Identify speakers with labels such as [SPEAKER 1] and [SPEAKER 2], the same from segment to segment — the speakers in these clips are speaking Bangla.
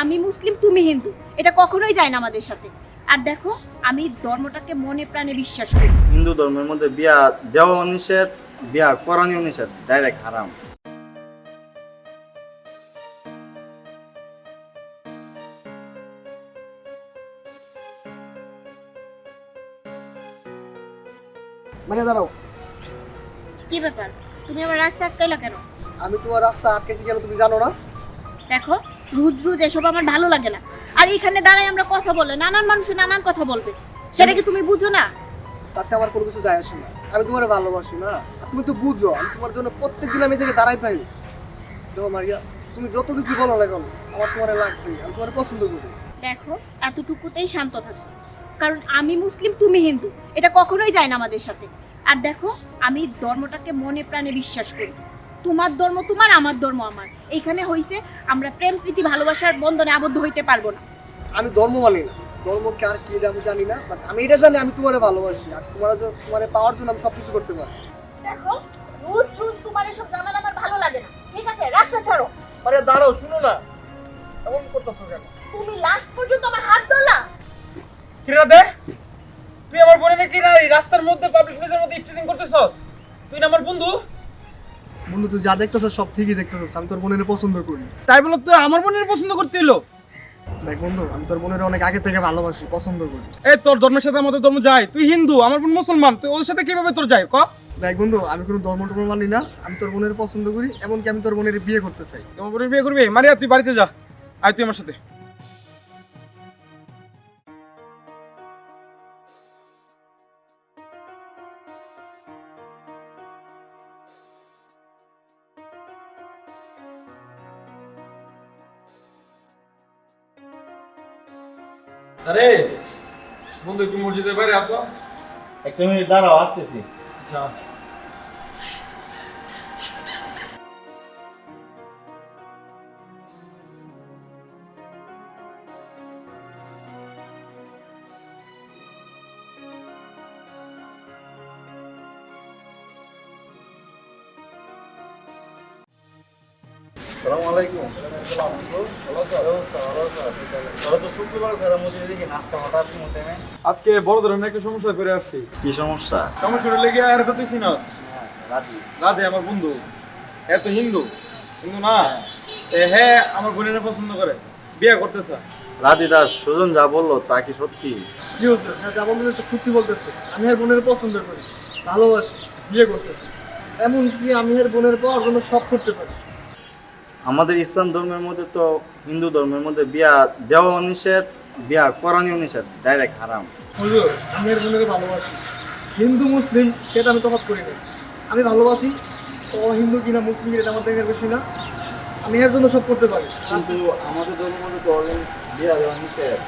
[SPEAKER 1] আমি মুসলিম তুমি হিন্দু। এটা কখনোই যায় না আমাদের সাথে। আর দেখো আমি ধর্মটাকে মনে প্রাণে বিশ্বাস করি।
[SPEAKER 2] হিন্দু ধর্মের মধ্যে বিয়া দেওয়া নিষেধ বিয়া করানিও নিষেধ ডাইরেক্ট হারাম।
[SPEAKER 3] মানে দাঁড়াও।
[SPEAKER 1] কি ব্যাপার? তুমি আমার রাস্তা আটকাইলা কেন?
[SPEAKER 3] আমি তোমার রাস্তা আটকেছি কেন তুমি জানো না?
[SPEAKER 1] দেখো রুজ রুজ এসব আমার ভালো লাগে না। আর এখানে দাঁড়াই আমরা কথা বলে নানান মানুষের নানান কথা বলবে। সেটা কি তুমি বুঝো না?
[SPEAKER 3] তাতে আমার কোনো কিছু যায় আসে না। আমি তোমার ভালোবাসি না। তুমি তো বুঝো আমি তোমার জন্য প্রত্যেক দিন আমি জায়গায় দাঁড়াই থাকি। দেখো মারিয়া তুমি যত কিছু বলো না কেন আমার তোমার লাগবে আমি তোমার পছন্দ করি।
[SPEAKER 1] দেখো এতটুকুতেই শান্ত থাকো। কারণ আমি মুসলিম তুমি হিন্দু। এটা কখনোই যায় না আমাদের সাথে। আর দেখো আমি ধর্মটাকে মনে প্রাণে বিশ্বাস করি। তোমার ধর্ম তোমার আমার ধর্ম আমার। এইখানে হইছে আমরা প্রেম প্রীতি ভালোবাসার বন্ধনে আবদ্ধ হইতে পারব না।
[SPEAKER 3] আমি ধর্ম মানি না। ধর্ম কি আর কি আমি জানি না বাট আমি এটা জানি আমি তোমার ভালোবাসি। আর তোমার তোমার পাওয়ার জন্য আমি সব কিছু করতে পারি।
[SPEAKER 1] দেখো রোজ রোজ তোমার এসব জামাল আমার ভালো লাগে না। ঠিক আছে রাস্তা ছাড়ো।
[SPEAKER 3] আরে দাঁড়াও শুনো না। এমন করতেছো কেন?
[SPEAKER 1] তুমি লাস্ট পর্যন্ত আমার হাত ধরলা।
[SPEAKER 4] কিরা দে? তুই আমার বোনের কিরা রাস্তার মধ্যে পাবলিক প্লেসের মধ্যে ইফটিজিং করতেছস? তুই না আমার বন্ধু?
[SPEAKER 3] বন্ধু তুই যা দেখতেছো সব ঠিকই দেখতেছো আমি তোর বোনের পছন্দ করি।
[SPEAKER 4] তাই বলে তুই আমার বোনের পছন্দ করতে এলো?
[SPEAKER 3] দেখ বন্ধু আমি তোর বোনের অনেক আগে থেকে ভালোবাসি পছন্দ করি।
[SPEAKER 4] এই তোর ধর্মের সাথে আমাদের ধর্ম যায়। তুই হিন্দু আমার বোন মুসলমান তুই ওর সাথে কীভাবে তোর যায়? ক।
[SPEAKER 3] দেখ বন্ধু আমি কোনো ধর্ম টর্ম মানি না আমি তোর বোনের পছন্দ করি এমনকি আমি তোর বোনের বিয়ে করতে চাই।
[SPEAKER 4] তোমার বোনের বিয়ে করবি? মারিয়া তুই বাড়িতে যা। আয় তুই আমার সাথে। আরে বন্ধু একটু মসজিদের বাইরে আপা
[SPEAKER 2] একটা মিনিট দাঁড়াও আসতেছি।
[SPEAKER 4] আচ্ছা।
[SPEAKER 2] হঠাৎ মধ্যে
[SPEAKER 4] আজকে বড় ধরনের একটা সমস্যা করে আসছি।
[SPEAKER 2] কি সমস্যা?
[SPEAKER 4] সমস্যাটা লেগে আর তো তুই চিনস? রাধে। আমার বন্ধু। এ তো হিন্দু। হিন্দু না? হ্যাঁ আমার বোনের পছন্দ করে। বিয়ে করতেছে।
[SPEAKER 2] রাধি দাস সুজন যা বলল তা কি সত্যি?
[SPEAKER 3] জি হুজুর হ্যাঁ যা বলতেছে সব সত্যি বলতেছে। আমি আর বোনের পছন্দ করি ভালোবাসি বিয়ে করতেছি। এমনকি আমি আর বোনের পাওয়ার জন্য সব করতে পারি।
[SPEAKER 2] আমাদের ইসলাম ধর্মের মধ্যে তো হিন্দু ধর্মের মধ্যে বিয়া দেওয়া নিষেধ বিয়া করানিও নিষেধ ডাইরেক্ট হারাম।
[SPEAKER 3] হুজুর আমি বোনের ভালোবাসি। হিন্দু মুসলিম সেটা আমি তফাৎ করি না আমি ভালোবাসি ও হিন্দু কিনা মুসলিম কিনা এটা আমার দেখার বিষয় না। আমি এর জন্য সব করতে পারি।
[SPEAKER 2] কিন্তু আমাদের ধর্মের মধ্যে তো বিয়া দেওয়া নিষেধ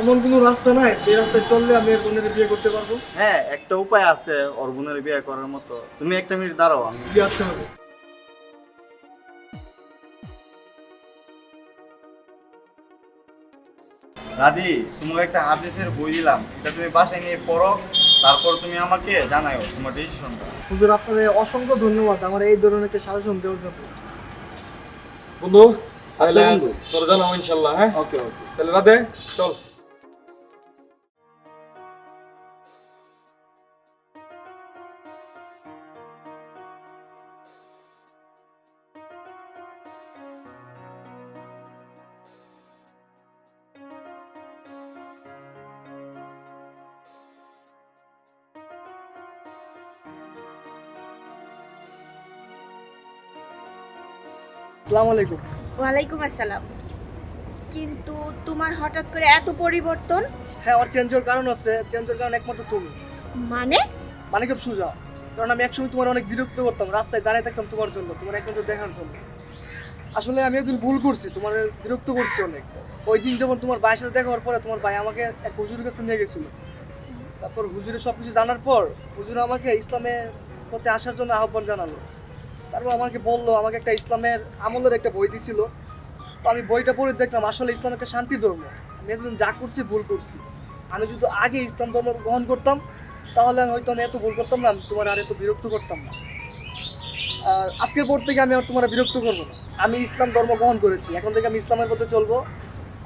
[SPEAKER 3] এমন কোনো রাস্তা নাই যে রাস্তায় চললে আমি আর বোনের বিয়ে করতে পারব?
[SPEAKER 2] হ্যাঁ একটা উপায় আছে ওর বোনের বিয়ে করার মতো। তুমি একটা মিনিট দাঁড়াও আমি
[SPEAKER 3] আচ্ছা
[SPEAKER 2] দাদি তোমাকে একটা হাদিসের বই দিলাম। এটা তুমি বাসায় নিয়ে পড়ো তারপর তুমি আমাকে জানাও তোমার ডিসিশনটা
[SPEAKER 3] হুজুর আপনার অসংখ্য ধন্যবাদ আমার এই ধরনের একটা সাজেশন দেওয়ার জন্য।
[SPEAKER 4] বন্ধু তাহলে তোর জানাও ইনশাল্লাহ হ্যাঁ?
[SPEAKER 2] ওকে ওকে।
[SPEAKER 4] তাহলে রাধে চল।
[SPEAKER 3] আসসালামু আলাইকুম।
[SPEAKER 1] ওয়ালাইকুম আসসালাম। কিন্তু তোমার হঠাৎ করে এত পরিবর্তন?
[SPEAKER 3] হ্যাঁ আমার চেঞ্জ হওয়ার কারণ আছে। চেঞ্জ হওয়ার কারণ একমাত্র তুমি।
[SPEAKER 1] মানে?
[SPEAKER 3] মানে খুব সুজা কারণ আমি একসময় তোমার অনেক বিরক্ত করতাম রাস্তায় দাঁড়িয়ে থাকতাম তোমার জন্য তোমার এক নজর দেখার জন্য। আসলে আমি একদিন ভুল করছি তোমার বিরক্ত করছি অনেক। ওই দিন যখন তোমার ভাইয়ের সাথে দেখা হওয়ার পরে তোমার ভাই আমাকে এক হুজুরের কাছে নিয়ে গেছিল। তারপর হুজুরের সব কিছু জানার পর হুজুর আমাকে ইসলামের পথে আসার জন্য আহ্বান জানালো। তারপর আমাকে বলল, আমাকে একটা ইসলামের আমলের একটা বই দিছিল। তো আমি বইটা পড়ে দেখলাম, আসলে ইসলাম একটা শান্তি ধর্ম। আমি এতদিন যা করছি, ভুল করছি। আমি যদি আগে ইসলাম ধর্ম গ্রহণ করতাম, তাহলে আমি হয়তো আমি এত ভুল করতাম না তোমার আর এত বিরক্ত করতাম না। আর আজকের পর থেকে আমি আর তোমার বিরক্ত করব না। আমি ইসলাম ধর্ম গ্রহণ করেছি, এখন থেকে আমি ইসলামের পথে চলবো।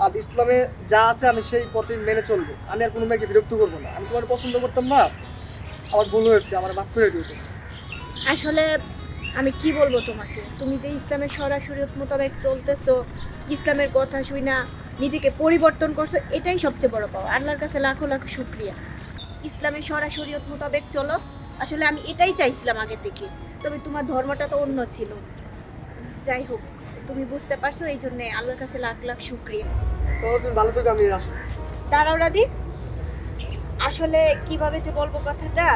[SPEAKER 3] আর ইসলামে যা আছে আমি সেই পথে মেনে চলবো। আমি আর কোনো মেয়েকে বিরক্ত করব না। আমি তোমার পছন্দ করতাম না, আমার ভুল হয়েছে, আমার মাফ করে দিও
[SPEAKER 1] আসলে আমি কি বলব তোমাকে? তুমি যে ইসলামের সরাসরি মোতাবেক চলতেছো ইসলামের কথা শুই না নিজেকে পরিবর্তন করছ এটাই সবচেয়ে বড় পাওয়া। আল্লাহর কাছে লাখো লাখো শুক্রিয়া। ইসলামের সরাসরি মোতাবেক চলো। আসলে আমি এটাই চাইছিলাম আগে থেকে তবে তোমার ধর্মটা তো অন্য ছিল। যাই হোক তুমি বুঝতে পারছ এই জন্যে আল্লাহর কাছে লাখ লাখ শুক্রিয়া।
[SPEAKER 3] তো তুমি ভালো থেকে আমি আসো।
[SPEAKER 1] দাঁড়াও রাদি আসলে কীভাবে যে বলব কথাটা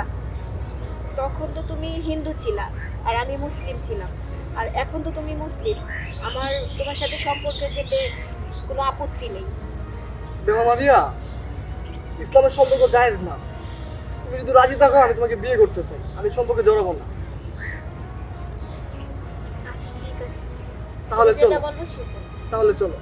[SPEAKER 1] তখন তো তুমি হিন্দু ছিলা। আর আমি মুসলিম ছিলাম। আর এখন তো তুমি মুসলিম। আমার তোমার সাথে সম্পর্কে যেতে কোনো আপত্তি নেই।
[SPEAKER 3] মারিয়া ইসলামের সম্পর্ক জায়েজ না। তুমি যদি রাজি থাকো আমি তোমাকে বিয়ে করতে চাই। আমি সম্পর্কে জড়াবো না।
[SPEAKER 1] আচ্ছা ঠিক আছে।
[SPEAKER 3] তাহলে চলো। তাহলে চলো।